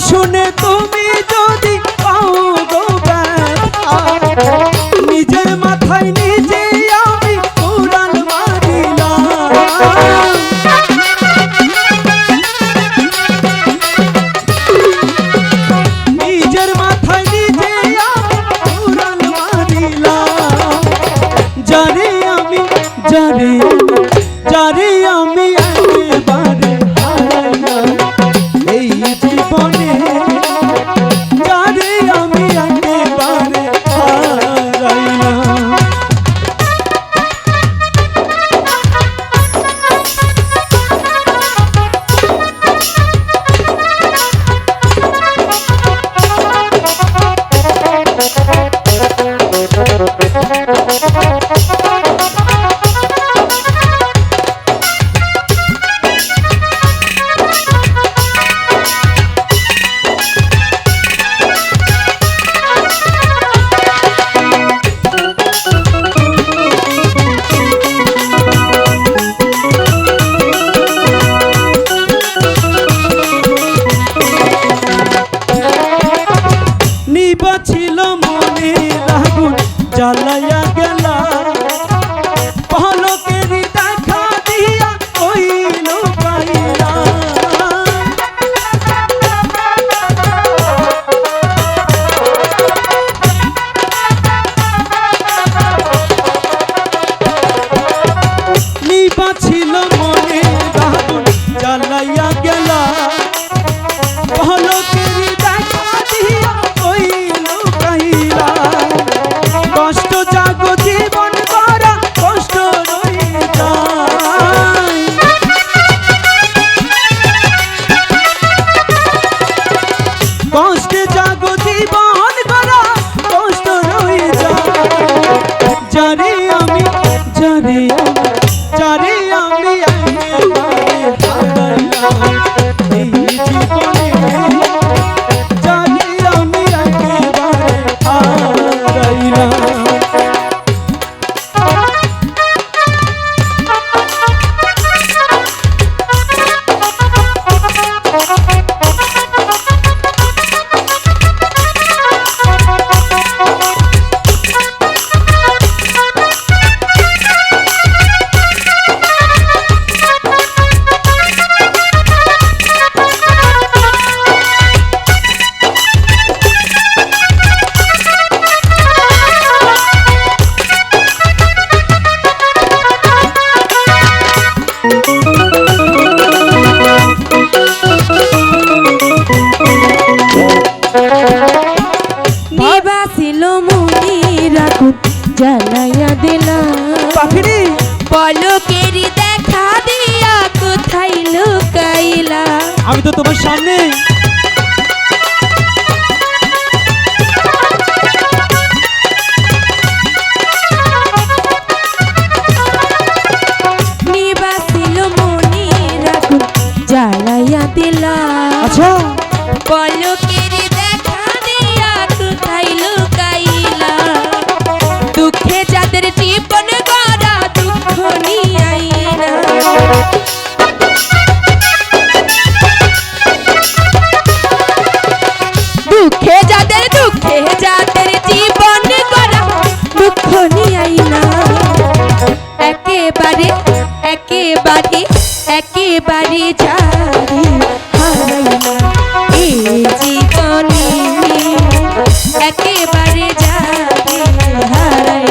শুনে তুমি তো Ferrari. না পাখিরি পলকেরি দেখা দিয়া কোথায় লুকাইলা? আমি তো তোমার সামনে একেবারে যারে হারাই না এই জীবনে একেবারে যারে হারাই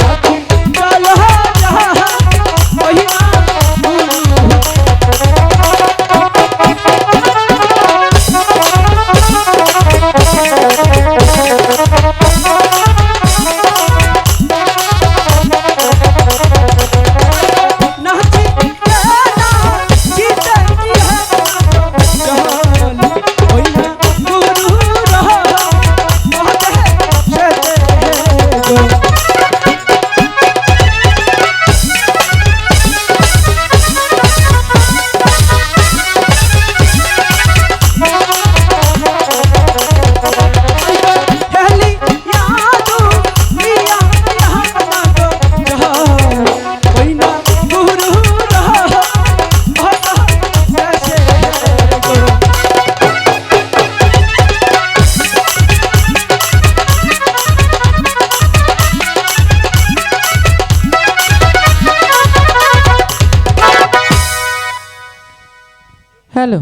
हेलो